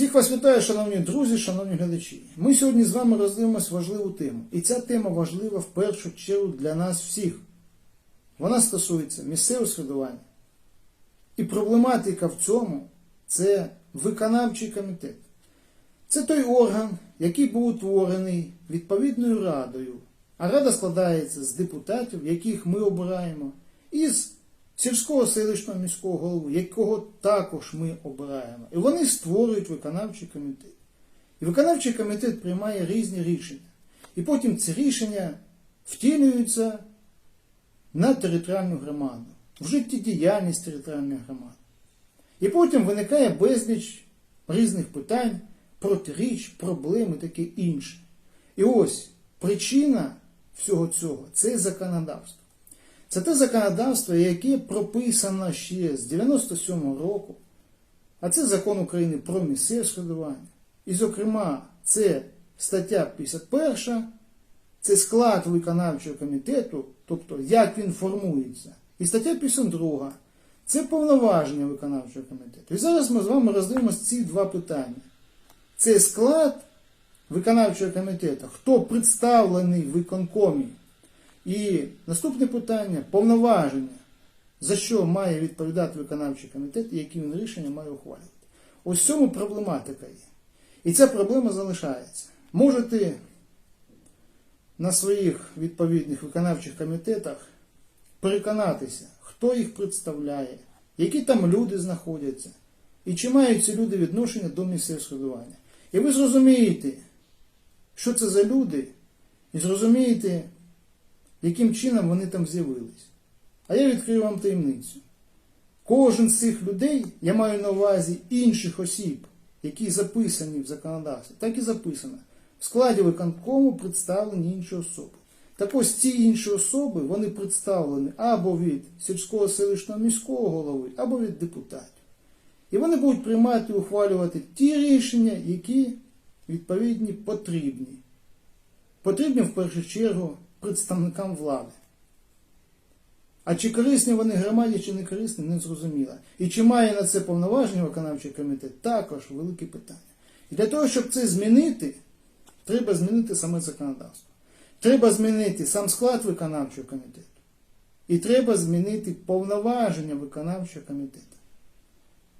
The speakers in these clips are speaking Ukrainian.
Всіх вас вітаю, шановні друзі, шановні глядачі. Ми сьогодні з вами роздивимось важливу тему. І ця тема важлива в першу чергу для нас всіх. Вона стосується місцевого середування. І проблематика в цьому це виконавчий комітет. Це той орган, який був утворений відповідною радою. А рада складається з депутатів, яких ми обираємо, і з сільського селищного міського голови, якого також ми обираємо. І вони створюють виконавчий комітет. І виконавчий комітет приймає різні рішення. І потім ці рішення втілюються на територіальну громаду, в життєдіяльність територіальної громади. І потім виникає безліч різних питань, протиріч, проблем і таке інше. І ось причина всього цього це законодавство. Це те законодавство, яке прописано ще з 97-го року, а це закон України про місцеве самоврядування. І, зокрема, це стаття 51, це склад виконавчого комітету, тобто як він формується. І стаття 52 це повноваження виконавчого комітету. І зараз ми з вами роздивимося ці два питання. Це склад виконавчого комітету, хто представлений в виконкомі. І наступне питання повноваження, за що має відповідати виконавчий комітет і які він рішення має ухвалювати. Ось цьому проблематика є. І ця проблема залишається. Можете на своїх відповідних виконавчих комітетах переконатися, хто їх представляє, які там люди знаходяться, і чи мають ці люди відношення до місцевого самоврядування. І ви зрозумієте, що це за люди, і зрозумієте, яким чином вони там з'явились. А я відкрию вам таємницю. Кожен з цих людей, я маю на увазі інших осіб, які записані в законодавстві, так і записано. В складі виконкому представлені інші особи. Так ось ці інші особи вони представлені або від сільського селищного міського голови, або від депутатів. І вони будуть приймати і ухвалювати ті рішення, які відповідні потрібні. Потрібні в першу чергу представникам влади. А чи корисні вони громаді, чи не корисні, не зрозуміло. І чи має на це повноваження виконавчий комітет, також велике питання. І для того, щоб це змінити, треба змінити саме законодавство. Треба змінити сам склад виконавчого комітету. І треба змінити повноваження виконавчого комітету.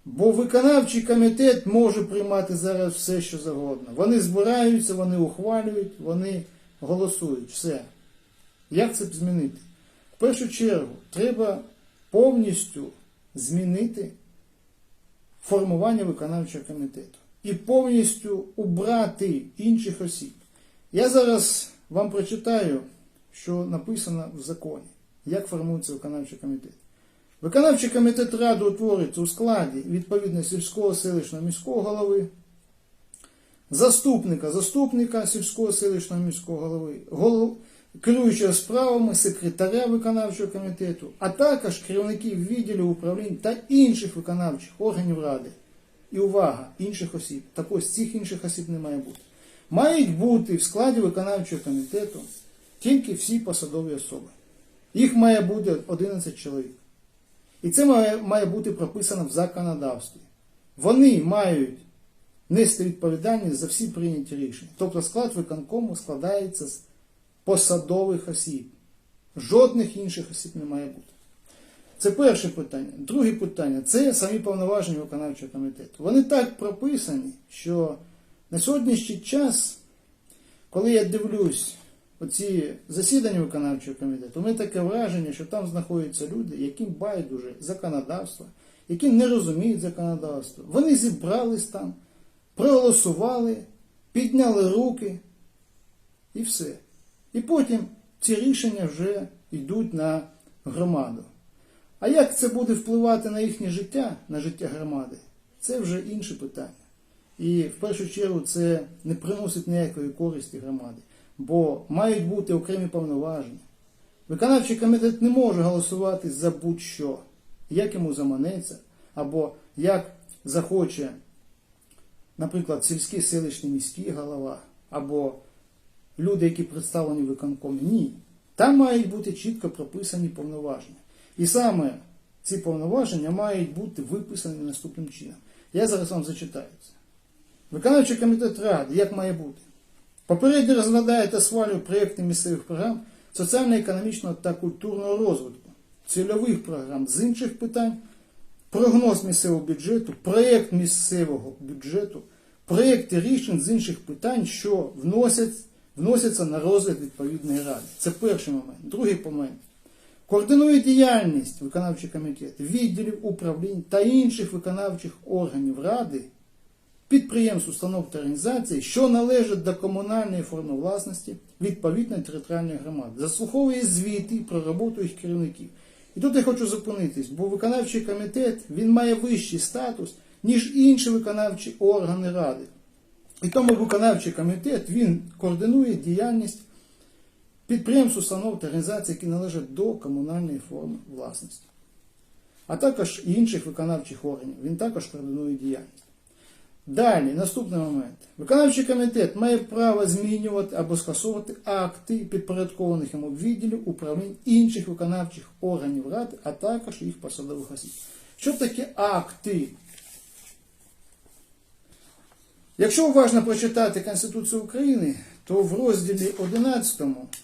Бо виконавчий комітет може приймати зараз все, що завгодно. Вони збираються, вони ухвалюють, вони голосують. Все. Як це змінити? В першу чергу, треба повністю змінити формування виконавчого комітету і повністю убрати інших осіб. Я зараз вам прочитаю, що написано в законі, як формується виконавчий комітет. Виконавчий комітет ради утворюється у складі відповідно сільського селищного міського голови, заступника, заступника сільського селищного міського голови, голов, керуючого справами секретаря виконавчого комітету, а також керівників відділів управлінь та інших виконавчих органів ради. І увага, інших осіб. Так ось цих інших осіб не має бути. Мають бути в складі виконавчого комітету тільки всі посадові особи. Їх має бути 11 чоловік. І це має, має бути прописано в законодавстві. Вони мають нести відповідальність за всі прийняті рішення. Тобто склад виконкому складається з посадових осіб. Жодних інших осіб не має бути. Це перше питання. Друге питання це самі повноваження виконавчого комітету. Вони так прописані, що на сьогоднішній час, коли я дивлюсь оці засідання виконавчого комітету, у мене таке враження, що там знаходяться люди, яким байдуже законодавство, які не розуміють законодавство. Вони зібрались там, проголосували, підняли руки і все. І потім ці рішення вже йдуть на громаду. А як це буде впливати на їхнє життя, на життя громади, це вже інше питання. І в першу чергу це не приносить ніякої користі громаді, бо мають бути окремі повноваження. Виконавчий комітет не може голосувати за будь-що, як йому заманеться, або як захоче, наприклад, сільський селищний міський голова, або люди, які представлені в виконкомі. Ні. Там мають бути чітко прописані повноваження. І саме ці повноваження мають бути виписані наступним чином. Я зараз вам зачитаю це. Виконавчий комітет ради, як має бути. Попередньо розглядає та схвалює проєкти місцевих програм соціально-економічного та культурного розвитку, цільових програм з інших питань, прогноз місцевого бюджету, проєкт місцевого бюджету, проєкти рішень з інших питань, що вносять, вносяться на розгляд відповідної ради. Це перший момент. Другий момент. Координує діяльність виконавчий комітет, відділів управлінь та інших виконавчих органів ради, підприємств, установ та організацій, що належать до комунальної форми власності відповідної територіальної громади, заслуховує звіти про роботу їх керівників. І тут я хочу зупинитись, бо виконавчий комітет він має вищий статус, ніж інші виконавчі органи ради. І тому виконавчий комітет він координує діяльність підприємств, установ та організацій, які належать до комунальної форми власності, а також інших виконавчих органів. Він також координує діяльність. Далі, наступний момент. Виконавчий комітет має право змінювати або скасовувати акти підпорядкованих йому відділів управлінь інших виконавчих органів ради, а також їх посадових осіб. Що таке акти? Якщо уважно прочитати Конституцію України, то в розділі 11,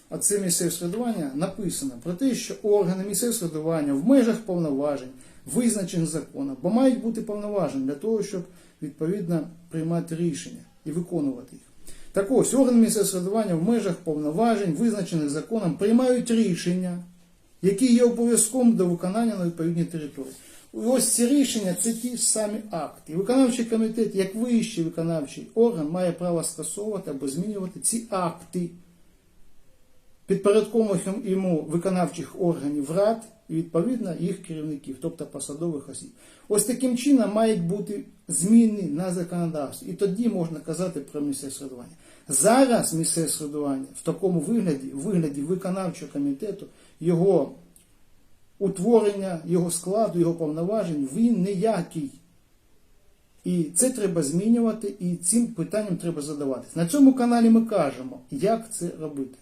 а це місцеве самоврядування, написано про те, що органи місцевого самоврядування в межах повноважень, визначених законом, бо мають бути повноважені для того, щоб відповідно приймати рішення і виконувати їх. Так ось, органи місцевого самоврядування в межах повноважень, визначених законом, приймають рішення, які є обов'язковим до виконання на відповідній території. Ось ці рішення це ті ж самі акти. Виконавчий комітет, як вищий виконавчий орган, має право скасовувати або змінювати ці акти підпорядкованих йому виконавчих органів рад і відповідно їх керівників, тобто посадових осіб. Ось таким чином мають бути зміни на законодавстві. І тоді можна казати про місцеве середування. Зараз місцеве середування в такому вигляді, в вигляді виконавчого комітету, його утворення, його складу, його повноважень, він ніякий. І це треба змінювати, і цим питанням треба задаватися. На цьому каналі ми кажемо, як це робити.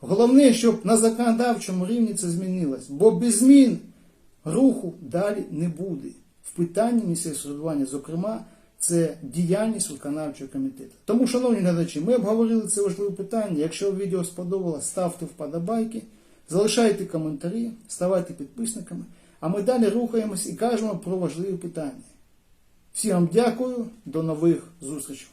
Головне, щоб на законодавчому рівні це змінилось, бо без змін руху далі не буде. В питанні місцевого зокрема, це діяльність виконавчого комітету. Тому, шановні глядачі, ми обговорили це важливе питання. Якщо відео сподобалось, ставте вподобайки, залишайте коментарі, ставайте підписниками. А ми далі рухаємось і кажемо про важливі питання. Всім вам дякую, до нових зустрічей.